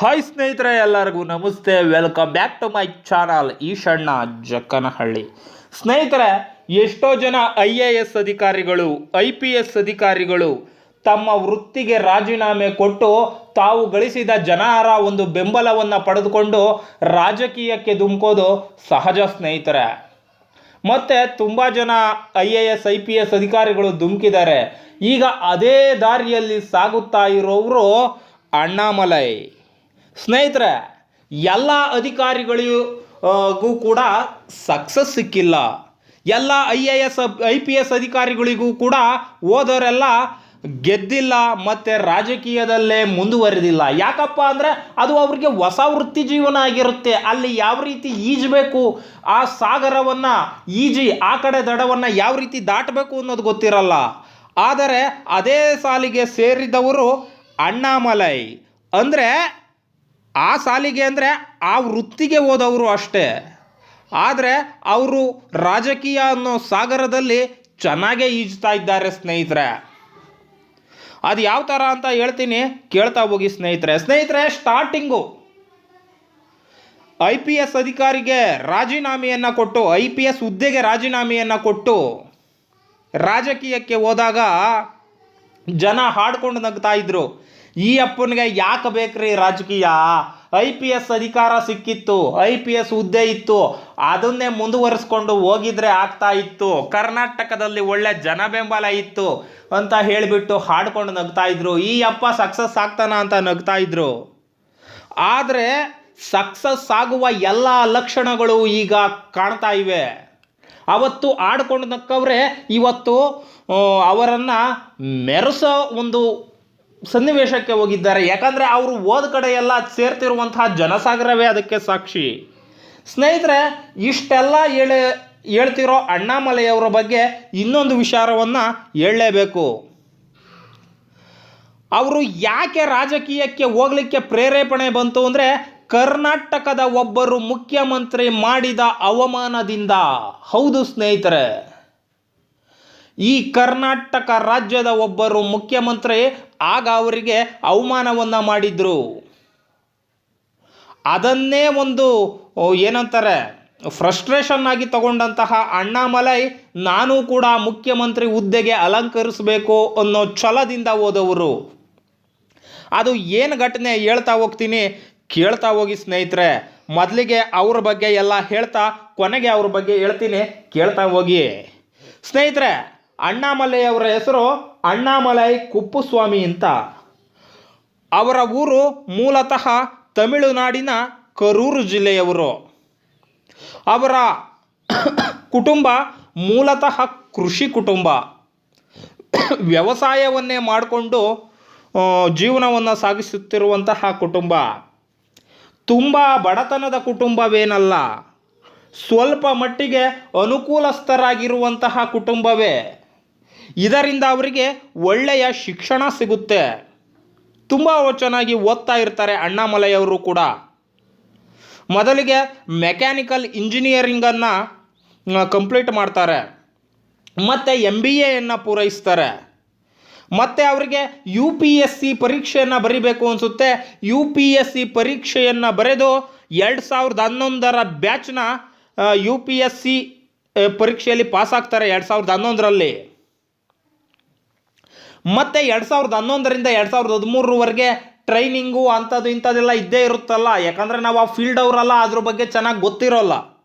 Hi ಸ್ನೇಹಿತರೆ, ಎಲ್ಲರಿಗೂ ನಮಸ್ತೆ. Welcome back to my channel Eshanna Jakkanahalli. ಸ್ನೇಹಿತರೆ, ಎಷ್ಟೋ ಜನ ಐ ಎ ಎಸ್ ಅಧಿಕಾರಿಗಳು ಐ ಪಿ ಎಸ್ ಅಧಿಕಾರಿಗಳು ತಮ್ಮ ವೃತ್ತಿಗೆ ರಾಜೀನಾಮೆ ಕೊಟ್ಟು ತಾವು ಗಳಿಸಿದ ಜನರ ಒಂದು ಬೆಂಬಲವನ್ನು ಪಡೆದುಕೊಂಡು ರಾಜಕೀಯಕ್ಕೆ ಧುಮುಕೋದು ಸಹಜ ಸ್ನೇಹಿತರೆ. ಮತ್ತೆ ತುಂಬ ಜನ I A S I P S ಅಧಿಕಾರಿಗಳು ಧುಮುಕಿದ್ದಾರೆ. ಈಗ ಅದೇ ದಾರಿಯಲ್ಲಿ ಸಾಗುತ್ತಾ ಇರೋರು ಅಣ್ಣಾಮಲೈ. ಸ್ನೇಹಿತರೆ, ಎಲ್ಲ ಅಧಿಕಾರಿಗಳಿಗೂ ಕೂಡ ಸಕ್ಸಸ್ ಸಿಕ್ಕಿಲ್ಲ. ಎಲ್ಲ I A S I P S ಅಧಿಕಾರಿಗಳಿಗೂ ಕೂಡ ಓದೋರೆಲ್ಲ ಗೆದ್ದಿಲ್ಲ, ಮತ್ತು ರಾಜಕೀಯದಲ್ಲೇ ಮುಂದುವರೆದಿಲ್ಲ. ಯಾಕಪ್ಪ ಅಂದರೆ, ಅದು ಅವ್ರಿಗೆ ಹೊಸ ವೃತ್ತಿ ಜೀವನ ಆಗಿರುತ್ತೆ. ಅಲ್ಲಿ ಯಾವ ರೀತಿ ಈಜಬೇಕು, ಆ ಸಾಗರವನ್ನು ಈಜಿ, ಆ ಕಡೆ ದಡವನ್ನು ಯಾವ ರೀತಿ ದಾಟಬೇಕು ಅನ್ನೋದು ಗೊತ್ತಿರಲ್ಲ. ಆದರೆ, ಅದೇ ಸಾಲಿಗೆ ಸೇರಿದವರು ಅಣ್ಣಾಮಲೈ. ಅಂದರೆ ಆ ಸಾಲಿಗೆ ಅಂದರೆ ಆ ವೃತ್ತಿಗೆ ಹೋದವರು ಅಷ್ಟೇ. ಆದರೆ ಅವರು ರಾಜಕೀಯ ಅನ್ನೋ ಸಾಗರದಲ್ಲಿ ಚೆನ್ನಾಗೇ ಈಜ್ತಾ ಇದ್ದಾರೆ ಸ್ನೇಹಿತರೆ. ಅದು ಯಾವ ಥರ ಅಂತ ಹೇಳ್ತೀನಿ, ಕೇಳ್ತಾ ಹೋಗಿ ಸ್ನೇಹಿತರೆ. ಸ್ನೇಹಿತರೆ ಸ್ಟಾರ್ಟಿಂಗು ಐ ಪಿ ಎಸ್ ಅಧಿಕಾರಿಗೆ ರಾಜೀನಾಮೆಯನ್ನು ಕೊಟ್ಟು ಐ ಪಿ ಎಸ್ ಹುದ್ದೆಗೆ ರಾಜೀನಾಮೆಯನ್ನು ಕೊಟ್ಟು ರಾಜಕೀಯಕ್ಕೆ ಹೋದಾಗ ಜನ ಹಾಡ್ಕೊಂಡು ನಗ್ತಾ ಇದ್ರು. ಈ ಅಪ್ಪನಿಗೆ ಯಾಕೆ ಬೇಕ್ರಿ ರಾಜಕೀಯ? ಐ ಪಿ ಎಸ್ ಅಧಿಕಾರ ಸಿಕ್ಕಿತ್ತು ಐ ಪಿ ಎಸ್ ಹುದ್ದೆ ಇತ್ತು, ಅದನ್ನೇ ಮುಂದುವರಿಸ್ಕೊಂಡು ಹೋಗಿದ್ರೆ ಆಗ್ತಾ ಇತ್ತು. ಕರ್ನಾಟಕದಲ್ಲಿ ಒಳ್ಳೆ ಜನ ಬೆಂಬಲ ಇತ್ತು ಅಂತ ಹೇಳಿಬಿಟ್ಟು ಹಾಡ್ಕೊಂಡು ನಗ್ತಾ ಇದ್ರು. ಈ ಅಪ್ಪ ಸಕ್ಸಸ್ ಆಗ್ತಾನ ಅಂತ ನಗ್ತಾ ಇದ್ರು. ಆದರೆ ಸಕ್ಸಸ್ ಆಗುವ ಎಲ್ಲ ಲಕ್ಷಣಗಳು ಈಗ ಕಾಣ್ತಾ ಇವೆ. ಅವತ್ತು ಆಡ್ಕೊಂಡು ನಕ್ಕವ್ರೆ ಇವತ್ತು ಅವರನ್ನು ಅವರನ್ನ ಮೆರೆಸೋ ಒಂದು ಸನ್ನಿವೇಶಕ್ಕೆ ಹೋಗಿದ್ದಾರೆ. ಯಾಕಂದರೆ ಅವರು ಓದ ಕಡೆ ಎಲ್ಲ ಸೇರ್ತಿರುವಂತಹ ಜನಸಾಗರವೇ ಅದಕ್ಕೆ ಸಾಕ್ಷಿ. ಸ್ನೇಹಿತರೆ, ಇಷ್ಟೆಲ್ಲ ಹೇಳಿ, ಹೇಳ್ತಿರೋ ಅಣ್ಣಾಮಲೆಯವರ ಬಗ್ಗೆ ಇನ್ನೊಂದು ವಿಚಾರವನ್ನು ಹೇಳಲೇಬೇಕು. ಅವರು ಯಾಕೆ ರಾಜಕೀಯಕ್ಕೆ ಹೋಗಲಿಕ್ಕೆ ಪ್ರೇರೇಪಣೆ ಬಂತು ಅಂದರೆ ಕರ್ನಾಟಕದ ಒಬ್ಬರು ಮುಖ್ಯಮಂತ್ರಿ ಮಾಡಿದ ಅವಮಾನದಿಂದ. ಹೌದು ಸ್ನೇಹಿತರೆ. ಈ ಕರ್ನಾಟಕ ರಾಜ್ಯದ ಒಬ್ಬರು ಮುಖ್ಯಮಂತ್ರಿ ಆಗ ಅವರಿಗೆ ಅವಮಾನವನ್ನು ಮಾಡಿದ್ರು. ಅದನ್ನೇ ಒಂದು ಏನಂತಾರೆ ಫ್ರಸ್ಟ್ರೇಷನ್ ಆಗಿ ತಗೊಂಡಂತಹ ಅಣ್ಣಾಮಲೈ ನಾನು ಕೂಡ ಮುಖ್ಯಮಂತ್ರಿ ಹುದ್ದೆಗೆ ಅಲಂಕರಿಸಬೇಕು ಅನ್ನೋ ಛಲದಿಂದ ಹೋದವರು. ಅದು ಏನು ಘಟನೆ ಹೇಳ್ತಾ ಹೋಗ್ತೀನಿ, ಕೇಳ್ತಾ ಹೋಗಿ ಸ್ನೇಹಿತರೆ, ಮೊದಲಿಗೆ ಅವ್ರ ಬಗ್ಗೆ ಎಲ್ಲ ಹೇಳ್ತಾ, ಕೊನೆಗೆ ಅವ್ರ ಬಗ್ಗೆ ಹೇಳ್ತೀನಿ, ಕೇಳ್ತಾ ಹೋಗಿ. ಸ್ನೇಹಿತರೆ ಅಣ್ಣಾಮಲೈ ಅವರ ಹೆಸರು ಅಣ್ಣಾಮಲೈ ಕುಪ್ಪುಸ್ವಾಮಿ ಅಂತ. ಅವರ ಊರು ಮೂಲತಃ ತಮಿಳುನಾಡಿನ ಕರೂರು ಜಿಲ್ಲೆಯವರು. ಅವರ ಕುಟುಂಬ ಮೂಲತಃ ಕೃಷಿ ಕುಟುಂಬ. ವ್ಯವಸಾಯವನ್ನೇ ಮಾಡಿಕೊಂಡು ಜೀವನವನ್ನು ಸಾಗಿಸುತ್ತಿರುವಂತಹ ಕುಟುಂಬ. ತುಂಬ ಬಡತನದ ಕುಟುಂಬವೇನಲ್ಲ, ಸ್ವಲ್ಪ ಮಟ್ಟಿಗೆ ಅನುಕೂಲಸ್ಥರಾಗಿರುವಂತಹ ಕುಟುಂಬವೇ. ಇದರಿಂದ ಅವರಿಗೆ ಒಳ್ಳೆಯ ಶಿಕ್ಷಣ ಸಿಗುತ್ತೆ. ತುಂಬ ಚೆನ್ನಾಗಿ ಓದ್ತಾ ಇರ್ತಾರೆ ಅಣ್ಣಾಮಲೈಯವರು ಕೂಡ. ಮೊದಲಿಗೆ ಮೆಕ್ಯಾನಿಕಲ್ ಇಂಜಿನಿಯರಿಂಗನ್ನು ಕಂಪ್ಲೀಟ್ ಮಾಡ್ತಾರೆ. ಮತ್ತು ಎಂ ಬಿ ಎಯನ್ನು ಪೂರೈಸ್ತಾರೆ. ಮತ್ತು ಅವರಿಗೆ ಯು ಪಿ ಎಸ್ ಸಿ ಪರೀಕ್ಷೆಯನ್ನು ಬರಿಬೇಕು ಅನಿಸುತ್ತೆ. ಯು ಪಿ ಎಸ್ ಸಿ ಪರೀಕ್ಷೆಯನ್ನು ಬರೆದು ಎರಡು ಸಾವಿರದ ಹನ್ನೊಂದರ ಬ್ಯಾಚ್ನ ಯು ಪಿ ಎಸ್ ಸಿ ಪರೀಕ್ಷೆಯಲ್ಲಿ ಪಾಸ್ ಆಗ್ತಾರೆ ಎರಡು ಸಾವಿರದ ಹನ್ನೊಂದರಲ್ಲಿ. ಮತ್ತು ಎರಡು ಸಾವಿರದ ಹನ್ನೊಂದರಿಂದ ಎರಡು ಸಾವಿರದ ಹದಿಮೂರವರೆಗೆ ಟ್ರೈನಿಂಗು ಅಂಥದ್ದು ಇಂಥದ್ದೆಲ್ಲ ಇದ್ದೇ ಇರುತ್ತಲ್ಲ? ಯಾಕಂದರೆ ನಾವು ಆ ಫೀಲ್ಡ್ ಅವರಲ್ಲ, ಅದ್ರ ಬಗ್ಗೆ ಚೆನ್ನಾಗಿ ಗೊತ್ತಿರೋಲ್ಲ.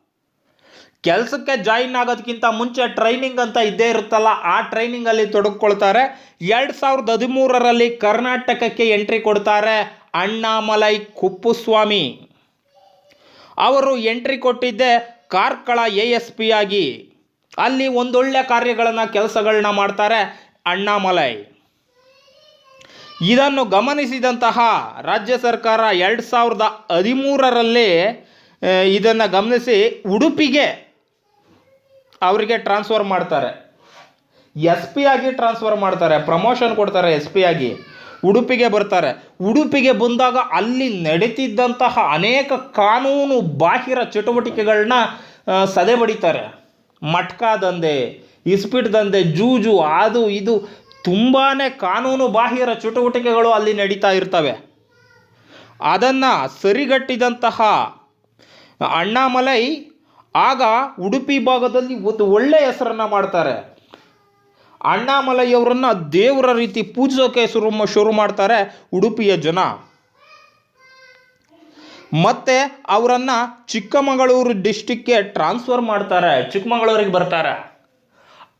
ಕೆಲಸಕ್ಕೆ ಜಾಯಿನ್ ಆಗೋದಕ್ಕಿಂತ ಮುಂಚೆ ಟ್ರೈನಿಂಗ್ ಅಂತ ಇದ್ದೇ ಇರುತ್ತಲ್ಲ, ಆ ಟ್ರೈನಿಂಗಲ್ಲಿ ತೊಡಗಿಕೊಳ್ತಾರೆ. ಎರಡು ಸಾವಿರದ ಹದಿಮೂರರಲ್ಲಿ ಕರ್ನಾಟಕಕ್ಕೆ ಎಂಟ್ರಿ ಕೊಡ್ತಾರೆ ಅಣ್ಣಾಮಲೈ ಕುಪ್ಪುಸ್ವಾಮಿ. ಅವರು ಎಂಟ್ರಿ ಕೊಟ್ಟಿದ್ದೆ ಕಾರ್ಕಳ ಎ ಎಸ್ ಪಿ ಆಗಿ. ಅಲ್ಲಿ ಒಂದೊಳ್ಳೆ ಕಾರ್ಯಗಳನ್ನು ಕೆಲಸಗಳನ್ನ ಮಾಡ್ತಾರೆ ಅಣ್ಣಾಮಲೈ. ಇದನ್ನು ಗಮನಿಸಿದಂತಹ ರಾಜ್ಯ ಸರ್ಕಾರ ಎರಡು ಸಾವಿರದ ಹದಿಮೂರರಲ್ಲಿ ಇದನ್ನು ಗಮನಿಸಿ ಉಡುಪಿಗೆ ಅವರಿಗೆ ಟ್ರಾನ್ಸ್ಫರ್ ಮಾಡ್ತಾರೆ. ಎಸ್ ಪಿ ಆಗಿ ಟ್ರಾನ್ಸ್ಫರ್ ಮಾಡ್ತಾರೆ ಪ್ರಮೋಷನ್ ಕೊಡ್ತಾರೆ ಎಸ್ ಪಿ ಆಗಿ. ಉಡುಪಿಗೆ ಬರ್ತಾರೆ. ಉಡುಪಿಗೆ ಬಂದಾಗ ಅಲ್ಲಿ ನಡೀತಿದ್ದಂತಹ ಅನೇಕ ಕಾನೂನು ಬಾಹಿರ ಚಟುವಟಿಕೆಗಳನ್ನ ಸದೆ ಬಡಿತಾರೆ ಮಟ್ಕಾ ದಂಧೆ, ಇಸ್ಪಿಟ್ ದಂಧೆ, ಜೂಜು, ಅದು, ಇದು ತುಂಬಾ ಕಾನೂನು ಬಾಹಿರ ಚಟುವಟಿಕೆಗಳು ಅಲ್ಲಿ ನಡೀತಾ ಇರ್ತವೆ. ಅದನ್ನು ಸರಿಗಟ್ಟಿದಂತಹ ಅಣ್ಣಾಮಲೈ ಆಗ ಉಡುಪಿ ಭಾಗದಲ್ಲಿ ಒಂದು ಒಳ್ಳೆಯ ಹೆಸರನ್ನು ಮಾಡ್ತಾರೆ. ಅಣ್ಣಾಮಲೈಯವರನ್ನು ದೇವರ ರೀತಿ ಪೂಜಿಸೋಕೆ ಶುರು ಶುರು ಮಾಡ್ತಾರೆ ಉಡುಪಿಯ ಜನ. ಮತ್ತೆ ಅವರನ್ನು ಚಿಕ್ಕಮಗಳೂರು ಡಿಸ್ಟಿಕ್ಗೆ ಟ್ರಾನ್ಸ್ಫರ್ ಮಾಡ್ತಾರೆ. ಚಿಕ್ಕಮಗಳೂರಿಗೆ ಬರ್ತಾರೆ.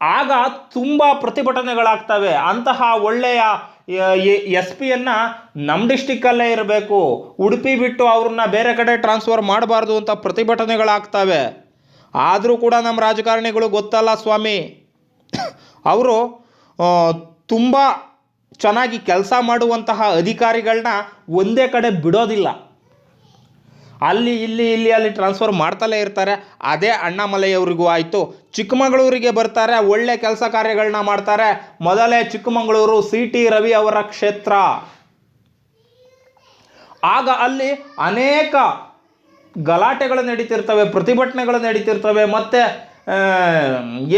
ಆಗ ತುಂಬ ಪ್ರತಿಭಟನೆಗಳಾಗ್ತವೆ. ಅಂತಹ ಒಳ್ಳೆಯ ಎಸ್ ಪಿಯನ್ನು ನಮ್ಮ ಡಿಸ್ಟಿಕ್ಕಲ್ಲೇ ಇರಬೇಕು. ಉಡುಪಿ ಬಿಟ್ಟು ಅವ್ರನ್ನ ಬೇರೆ ಕಡೆ ಟ್ರಾನ್ಸ್ಫರ್ ಮಾಡಬಾರ್ದು ಅಂತ ಪ್ರತಿಭಟನೆಗಳಾಗ್ತವೆ. ಆದರೂ ಕೂಡ ನಮ್ಮ ರಾಜಕಾರಣಿಗಳು ಗೊತ್ತಲ್ಲ ಸ್ವಾಮಿ. ಅವರು ತುಂಬ ಚೆನ್ನಾಗಿ ಕೆಲಸ ಮಾಡುವಂತಹ ಅಧಿಕಾರಿಗಳನ್ನ ಒಂದೇ ಕಡೆ ಬಿಡೋದಿಲ್ಲ. ಅಲ್ಲಿ, ಇಲ್ಲಿ ಇಲ್ಲಿ, ಅಲ್ಲಿ ಟ್ರಾನ್ಸ್ಫರ್ ಮಾಡ್ತಲೇ ಇರ್ತಾರೆ. ಅದೇ ಅಣ್ಣಾಮಲೈಯವರಿಗೂ ಆಯಿತು. ಚಿಕ್ಕಮಗಳೂರಿಗೆ ಬರ್ತಾರೆ, ಒಳ್ಳೆ ಕೆಲಸ ಕಾರ್ಯಗಳನ್ನ ಮಾಡ್ತಾರೆ. ಮೊದಲೇ ಚಿಕ್ಕಮಗಳೂರು ಸಿ ಟಿ ರವಿ ಅವರ ಕ್ಷೇತ್ರ. ಆಗ ಅಲ್ಲಿ ಅನೇಕ ಗಲಾಟೆಗಳು ನಡೀತಿರ್ತವೆ, ಪ್ರತಿಭಟನೆಗಳು ನಡೀತಿರ್ತವೆ, ಮತ್ತು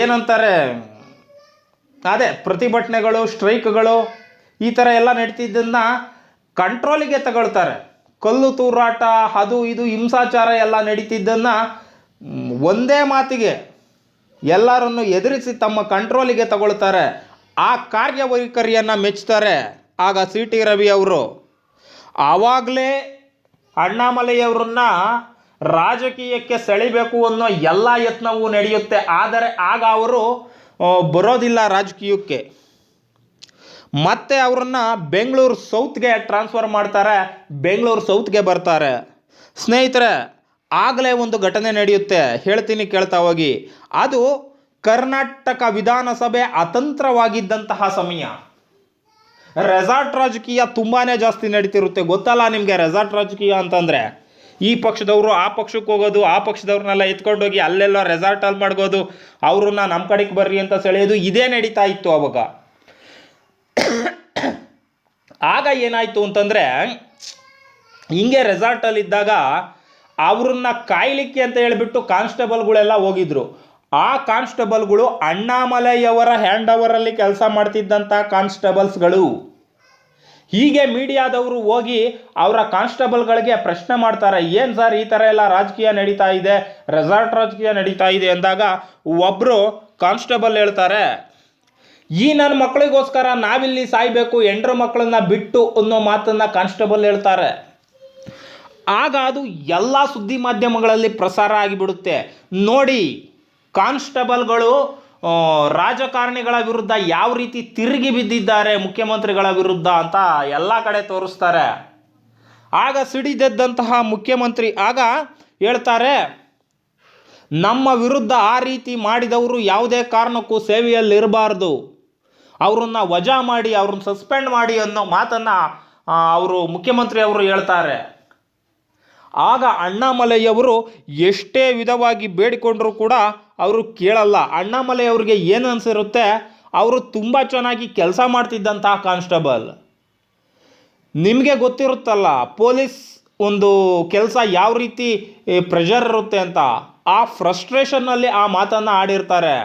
ಏನಂತಾರೆ, ಅದೇ ಪ್ರತಿಭಟನೆಗಳು ಸ್ಟ್ರೈಕ್ಗಳು ಈ ಥರ ಎಲ್ಲ ನಡೀತಿದ್ದನ್ನು ಕಂಟ್ರೋಲಿಗೆ ತಗೊಳ್ತಾರೆ. ಕಲ್ಲು ತೂರಾಟ, ಅದು ಇದು ಹಿಂಸಾಚಾರ ಎಲ್ಲ ನಡೀತಿದ್ದನ್ನು ಒಂದೇ ಮಾತಿಗೆ ಎಲ್ಲರನ್ನು ಎದುರಿಸಿ ತಮ್ಮ ಕಂಟ್ರೋಲಿಗೆ ತಗೊಳ್ತಾರೆ. ಆ ಕಾರ್ಯವೈಖರಿಯನ್ನು ಮೆಚ್ತಾರೆ ಆಗ ಸಿ ಟಿ ರವಿ ಅವರು. ಆವಾಗಲೇ ಅಣ್ಣಾಮಲೈಯವರನ್ನ ರಾಜಕೀಯಕ್ಕೆ ಸೆಳಿಬೇಕು ಅನ್ನೋ ಎಲ್ಲ ಯತ್ನವೂ ನಡೆಯುತ್ತೆ. ಆದರೆ ಆಗ ಅವರು ಬರೋದಿಲ್ಲ ರಾಜಕೀಯಕ್ಕೆ. ಮತ್ತೆ ಅವರನ್ನು ಬೆಂಗಳೂರು ಸೌತ್ಗೆ ಟ್ರಾನ್ಸ್ಫರ್ ಮಾಡ್ತಾರೆ, ಬೆಂಗಳೂರು ಸೌತ್ಗೆ ಬರ್ತಾರೆ. ಸ್ನೇಹಿತರೆ, ಆಗಲೇ ಒಂದು ಘಟನೆ ನಡೆಯುತ್ತೆ. ಹೇಳ್ತೀನಿ ಕೇಳ್ತಾ ಹೋಗಿ. ಅದು ಕರ್ನಾಟಕ ವಿಧಾನಸಭೆ ಅತಂತ್ರವಾಗಿದ್ದಂತಹ ಸಮಯ. ರೆಸಾರ್ಟ್ ರಾಜಕೀಯ ತುಂಬಾ ಜಾಸ್ತಿ ನಡೀತಿರುತ್ತೆ. ಗೊತ್ತಲ್ಲ ನಿಮಗೆ ರೆಸಾರ್ಟ್ ರಾಜಕೀಯ ಅಂತಂದರೆ? ಈ ಪಕ್ಷದವರು, ಆ ಪಕ್ಷಕ್ಕೆ ಹೋಗೋದು, ಆ ಪಕ್ಷದವ್ರನ್ನೆಲ್ಲ ಎತ್ಕೊಂಡೋಗಿ ಅಲ್ಲೆಲ್ಲ ರೆಸಾರ್ಟಲ್ಲಿ ಮಾಡ್ಬೋದು ಅವ್ರನ್ನ ನಮ್ಮ ಕಡೆಗೆ ಬರ್ರಿ ಅಂತ ಸೆಳೆಯೋದು, ಇದೇ ನಡೀತಾ ಇತ್ತು ಅವಾಗ. ಆಗ ಏನಾಯಿತು ಅಂತಂದರೆ, ಹಿಂಗೆ ರೆಸಾರ್ಟಲ್ಲಿದ್ದಾಗ ಅವ್ರನ್ನ ಕಾಯ್ಲಿಕ್ಕೆ ಅಂತ ಹೇಳಿಬಿಟ್ಟು ಕಾನ್ಸ್ಟೇಬಲ್ಗಳೆಲ್ಲ ಹೋಗಿದ್ರು. ಆ ಕಾನ್ಸ್ಟೇಬಲ್ಗಳು ಅಣ್ಣಾಮಲೈಯವರ ಹ್ಯಾಂಡ್ ಓವರಲ್ಲಿ ಕೆಲಸ ಮಾಡ್ತಿದ್ದಂಥ ಕಾನ್ಸ್ಟೇಬಲ್ಸ್ಗಳು. ಹೀಗೆ ಮೀಡಿಯಾದವರು ಹೋಗಿ ಅವರ ಕಾನ್ಸ್ಟೇಬಲ್ಗಳಿಗೆ ಪ್ರಶ್ನೆ ಮಾಡ್ತಾರೆ, ಏನು ಸರ್ ಈ ಥರ ಎಲ್ಲ ರಾಜಕೀಯ ನಡೀತಾ ಇದೆ ರೆಸಾರ್ಟ್ ರಾಜಕೀಯ ನಡೀತಾ ಇದೆ ಅಂದಾಗ ಒಬ್ಬರು ಕಾನ್ಸ್ಟೇಬಲ್ ಹೇಳ್ತಾರೆ ಈ ನನ್ನ ಮಕ್ಕಳಿಗೋಸ್ಕರ ನಾವಿಲ್ಲಿ ಸಾಯ್ಬೇಕು ಹೆಂಡ್ರ ಮಕ್ಕಳನ್ನ ಬಿಟ್ಟು ಅನ್ನೋ ಮಾತನ್ನು ಕಾನ್ಸ್ಟೇಬಲ್ ಹೇಳ್ತಾರೆ. ಆಗ ಅದು ಎಲ್ಲ ಸುದ್ದಿ ಮಾಧ್ಯಮಗಳಲ್ಲಿ ಪ್ರಸಾರ ಆಗಿಬಿಡುತ್ತೆ. ನೋಡಿ, ಕಾನ್ಸ್ಟೇಬಲ್ಗಳು ರಾಜಕಾರಣಿಗಳ ವಿರುದ್ಧ ಯಾವ ರೀತಿ ತಿರುಗಿ ಬಿದ್ದಿದ್ದಾರೆ, ಮುಖ್ಯಮಂತ್ರಿಗಳ ವಿರುದ್ಧ ಅಂತ ಎಲ್ಲ ಕಡೆ ತೋರಿಸ್ತಾರೆ. ಆಗ ಸಿಡಿದೆದ್ದಂತಹ ಮುಖ್ಯಮಂತ್ರಿ, ಆಗ ಹೇಳ್ತಾರೆ, ನಮ್ಮ ವಿರುದ್ಧ ಆ ರೀತಿ ಮಾಡಿದವರು ಯಾವುದೇ ಕಾರಣಕ್ಕೂ ಸೇವೆಯಲ್ಲಿರಬಾರ್ದು. ಅವ್ರನ್ನ ವಜಾ ಮಾಡಿ, ಅವ್ರನ್ನ ಸಸ್ಪೆಂಡ್ ಮಾಡಿ ಅನ್ನೋ ಮಾತನ್ನು ಅವರು ಮುಖ್ಯಮಂತ್ರಿ ಅವರು ಹೇಳ್ತಾರೆ. ಆಗ ಅಣ್ಣಾಮಲೆಯವರು ಎಷ್ಟೇ ವಿಧವಾಗಿ ಬೇಡಿಕೊಂಡರೂ ಕೂಡ ಅವರು ಕೇಳಲ್ಲ. ಅಣ್ಣಾಮಲೆ ಅವ್ರಿಗೆ ಏನು ಅನಿಸಿರುತ್ತೆ, ಅವರು ತುಂಬ ಚೆನ್ನಾಗಿ ಕೆಲಸ ಮಾಡ್ತಿದ್ದಂತಹ ಕಾನ್ಸ್ಟೇಬಲ್. ನಿಮಗೆ ಗೊತ್ತಿರುತ್ತಲ್ಲ, ಪೊಲೀಸ್ ಒಂದು ಕೆಲಸ ಯಾವ ರೀತಿ ಪ್ರೆಷರ್ ಇರುತ್ತೆ ಅಂತ, ಆ ಫ್ರಸ್ಟ್ರೇಷನ್ನಲ್ಲಿ ಆ ಮಾತನ್ನು ಆಡಿರ್ತಾರೆ.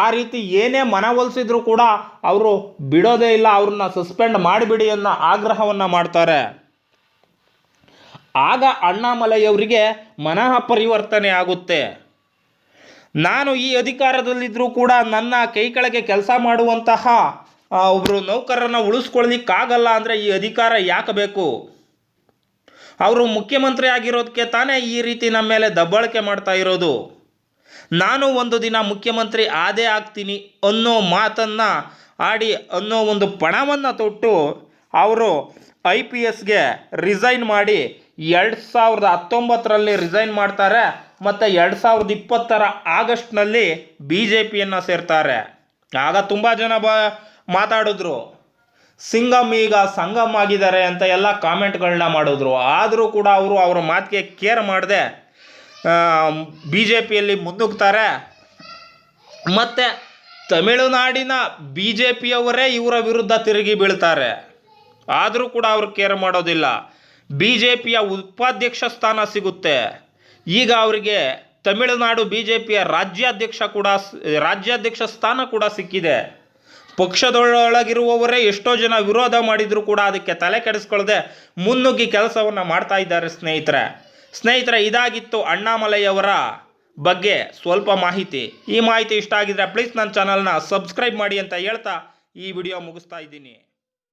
ಆ ರೀತಿ ಏನೇ ಮನವೊಲಿಸಿದ್ರು ಕೂಡ ಅವರು ಬಿಡೋದೇ ಇಲ್ಲ, ಅವ್ರನ್ನ ಸಸ್ಪೆಂಡ್ ಮಾಡಿಬಿಡಿ ಅನ್ನೋ ಆಗ್ರಹವನ್ನು ಮಾಡ್ತಾರೆ. ಆಗ ಅಣ್ಣಾಮಲೈಯವರಿಗೆ ಮನಃ ಪರಿವರ್ತನೆ ಆಗುತ್ತೆ. ನಾನು ಈ ಅಧಿಕಾರದಲ್ಲಿದ್ದರೂ ಕೂಡ ನನ್ನ ಕೈ ಕೆಳಗೆ ಕೆಲಸ ಮಾಡುವಂತಹ ಒಬ್ಬರು ನೌಕರರನ್ನು ಉಳಿಸ್ಕೊಳ್ಳಿಕ್ಕಾಗಲ್ಲ ಅಂದರೆ ಈ ಅಧಿಕಾರ ಯಾಕೆ ಬೇಕು? ಅವರು ಮುಖ್ಯಮಂತ್ರಿ ಆಗಿರೋದಕ್ಕೆ ತಾನೇ ಈ ರೀತಿ ನಮ್ಮ ಮೇಲೆ ದಬ್ಬಾಳಿಕೆ ಮಾಡ್ತಾ ಇರೋದು. ನಾನು ಒಂದು ದಿನ ಮುಖ್ಯಮಂತ್ರಿ ಆದೇ ಆಗ್ತೀನಿ ಅನ್ನೋ ಮಾತನ್ನು ಆಡಿ ಅನ್ನೋ ಒಂದು ಪಣವನ್ನು ತೊಟ್ಟು ಅವರು ಐ ಪಿ ಎಸ್ಗೆ ರಿಸೈನ್ ಮಾಡಿ ಎರಡು ಸಾವಿರದ ಹತ್ತೊಂಬತ್ತರಲ್ಲಿ ರಿಸೈನ್ ಮಾಡ್ತಾರೆ ಮತ್ತು ಎರಡು ಸಾವಿರದ ಇಪ್ಪತ್ತರ ಆಗಸ್ಟ್ನಲ್ಲಿ ಬಿ ಜೆ ಪಿಯನ್ನು ಸೇರ್ತಾರೆ. ಆಗ ತುಂಬ ಜನ ಬ ಮಾತಾಡಿದ್ರು. ಸಿಂಗಮ್ ಈಗ ಸಂಗಮ್ ಆಗಿದ್ದಾರೆ ಅಂತ ಎಲ್ಲ ಕಾಮೆಂಟ್ಗಳನ್ನ ಮಾಡಿದ್ರು. ಆದರೂ ಕೂಡ ಅವರು ಅವರ ಮಾತಿಗೆ ಕೇರ್ ಮಾಡದೆ ಬಿ ಜೆ ಪಿಯಲ್ಲಿ ಮುನ್ನುಗ್ತಾರೆ ಮತ್ತು ತಮಿಳುನಾಡಿನ ಬಿ ಜೆ ಪಿಯವರೇ ಇವರ ವಿರುದ್ಧ ತಿರುಗಿ ಬೀಳ್ತಾರೆ. ಆದರೂ ಕೂಡ ಅವರು ಕೇರ್ ಮಾಡೋದಿಲ್ಲ. ಬಿ ಜೆ ಪಿಯ ಉಪಾಧ್ಯಕ್ಷ ಸ್ಥಾನ ಸಿಗುತ್ತೆ. ಈಗ ಅವರಿಗೆ ತಮಿಳುನಾಡು ಬಿ ಜೆ ಪಿಯ ರಾಜ್ಯಾಧ್ಯಕ್ಷ ಕೂಡ ರಾಜ್ಯಾಧ್ಯಕ್ಷ ಸ್ಥಾನ ಕೂಡ ಸಿಕ್ಕಿದೆ. ಪಕ್ಷದೊಳಗಿರುವವರೇ ಎಷ್ಟೋ ಜನ ವಿರೋಧ ಮಾಡಿದರೂ ಕೂಡ ಅದಕ್ಕೆ ತಲೆ ಕೆಡಿಸ್ಕೊಳ್ಳದೆ ಮುನ್ನುಗ್ಗಿ ಕೆಲಸವನ್ನು ಮಾಡ್ತಾ ಇದ್ದಾರೆ ಸ್ನೇಹಿತರೆ. ಸ್ನೇಹಿತರೆ, ಇದಾಗಿತ್ತು ಅಣ್ಣಾಮಲೈಯವರ ಬಗ್ಗೆ ಸ್ವಲ್ಪ ಮಾಹಿತಿ. ಈ ಮಾಹಿತಿ ಇಷ್ಟ ಆಗಿದ್ರೆ ಪ್ಲೀಸ್ ನನ್ನ ಚಾನಲ್ನ ಸಬ್ಸ್ಕ್ರೈಬ್ ಮಾಡಿ ಅಂತ ಹೇಳ್ತಾ ಈ ವಿಡಿಯೋ ಮುಗಿಸ್ತಾ ಇದ್ದೀನಿ.